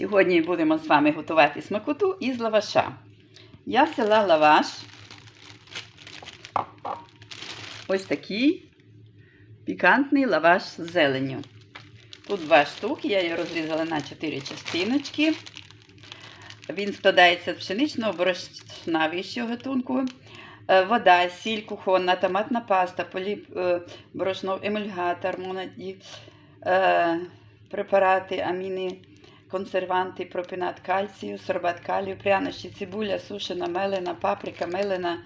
Сьогодні будемо з вами готувати смакоту із лаваша. Я взяла лаваш. Ось такий пікантний лаваш з зеленню. Тут два штуки, я його розрізала на 4 частиночки. Він складається з пшеничного борошна вищого гатунку, е, вода, сіль кухонна, томатна паста, поліп, е, борошно, емульгатор, монаді, е, препарати, аміни, консерванти, пропінат кальцію, сорбат калію, прянощі, цибуля, сушена, мелена, паприка, мелена,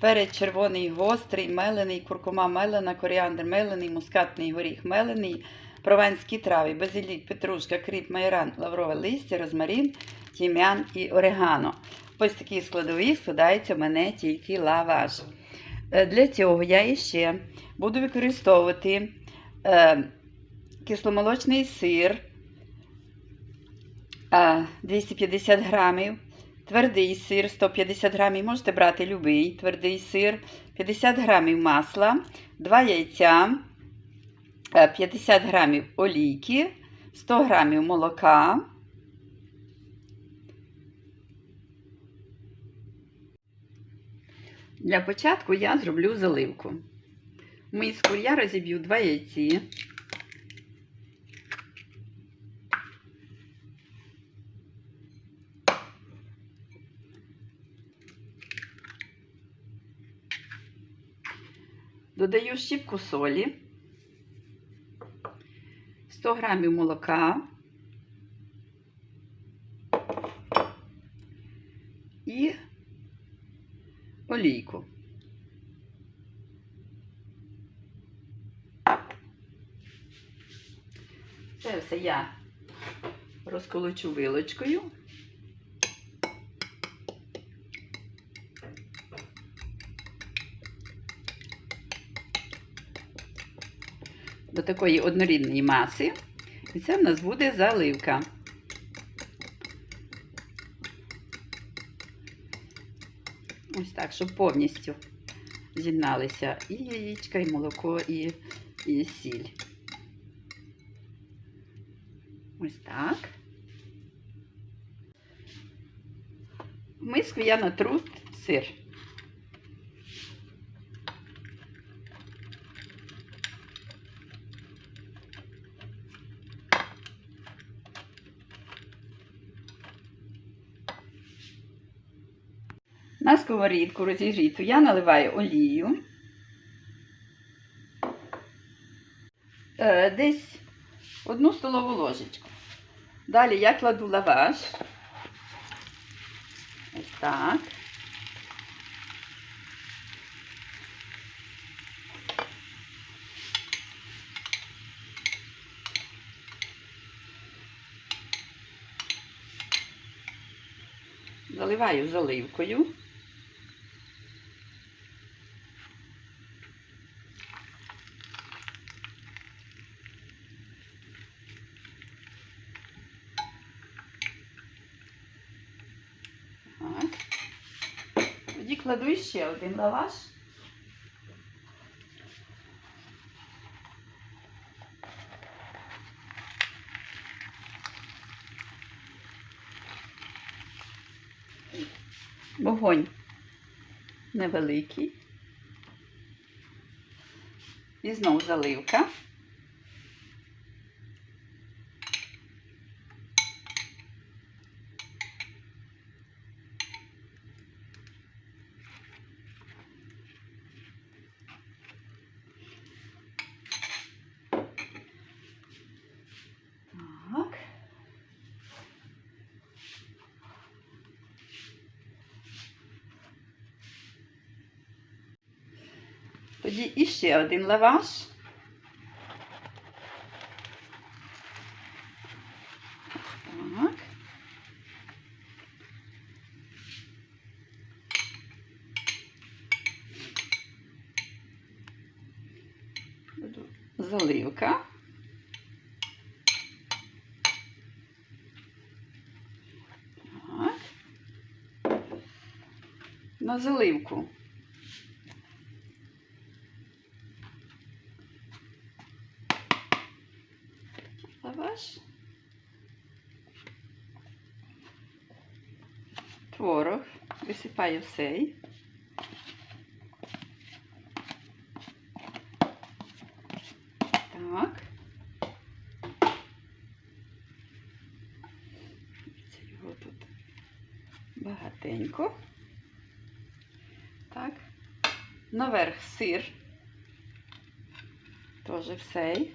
перець червоний, гострий, мелений, куркума мелена, коріандр мелений, мускатний горіх мелений, прованські трави, базилік, петрушка, кріп, майоран, лаврове листя, розмарин, тім'ян і орегано. Ось такі складові складається в мене тільки лаваш. Е, Для цього я іще буду використовувати е, кисломолочний сир 250 грамів, твердий сир 150 грамів, можете брати любий твердий сир, 50 грамів масла, 2 яйця, е, 50 грамів олійки, 100 грамів молока. Для початку я зроблю заливку. В миску я розіб'ю 2 яйці. Додаю щіпку солі, 100 грамів молока і олійку. Це все я розколочу вилочкою. Такої однорідної маси. І це в нас буде заливка. Ось так, щоб повністю з'єдналися і яєчка, і молоко, і, і сіль. Ось так. В миску я натру сир. На сковорідку розігріту я наливаю олію. Е, Десь одну столову ложечку. Далі я кладу лаваш. Ось так. Заливаю заливкою. Кладу ще один лаваш. Вогонь невеликий. І знову заливка. Так. Тоді іще один лаваш. Заливка. На заливку лаваш. Творог, висипаю всей. Так. Це його тут багатенько. Так. Наверх сир. Теж всей.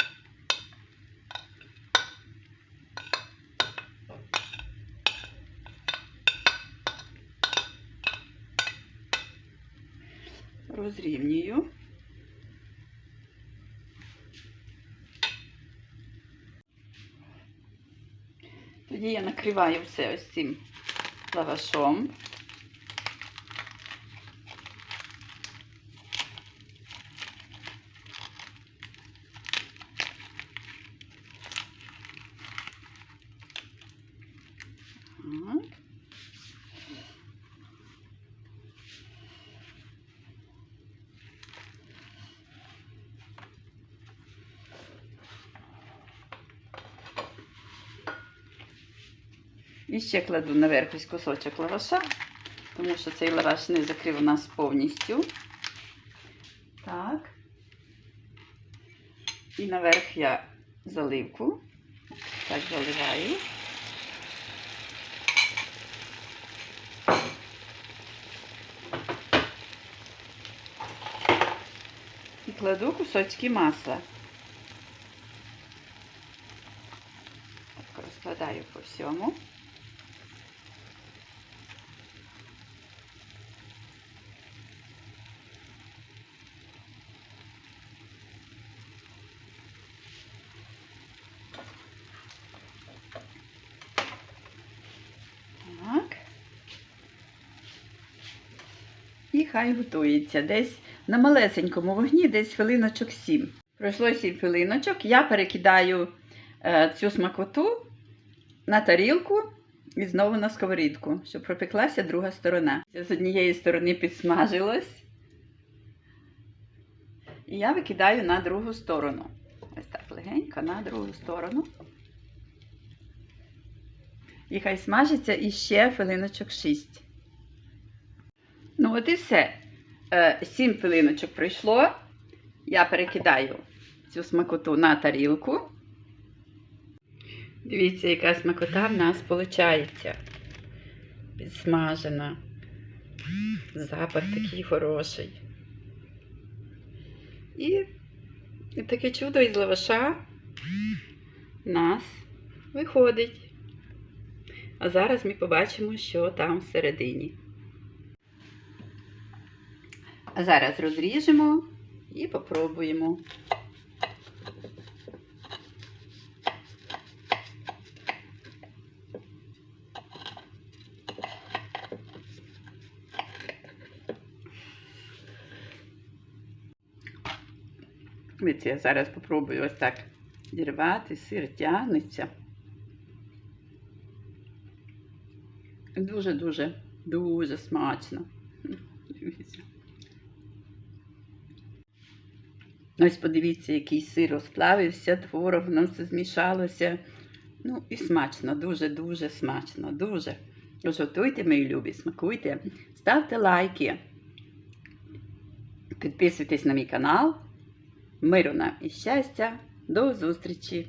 Розрівнюю. Тоді я накриваю все ось цим лавашом. Так. І ще кладу наверх кусочок лаваша, тому що цей лаваш не закрив у нас повністю. Так. І наверх я заливку. Так заливаю. І кладу кусочки масла. Так розкладаю по всьому. Так. І хай готується. Десь на малесенькому вогні, десь хвилиночок 7. Пройшло 7 хвилиночок. Я перекидаю е, цю смакоту на тарілку і знову на сковорідку, щоб пропеклася друга сторона. З однієї сторони підсмажилось. І я викидаю на другу сторону. Ось так легенько на другу сторону. І хай смажиться іще хвилиночок 6. Ну, от і все. Е, Сім хвилиночок пройшло. Я перекидаю цю смакоту на тарілку. Дивіться, яка смакота в нас виходить. Підсмажена. Запах такий хороший. І, таке чудо із лаваша в нас виходить. А зараз ми побачимо, що там всередині. А зараз розріжемо і попробуємо. Дивіться, я зараз попробую ось так зірвати, сир тягнеться. Дуже-дуже, дуже смачно. Дивіться. Ось подивіться, який сир розплавився, творог, воно все змішалося. Ну і смачно, дуже-дуже смачно, дуже. Тож мої любі, смакуйте, ставте лайки, підписуйтесь на мій канал. Миру нам і щастя. До зустрічі!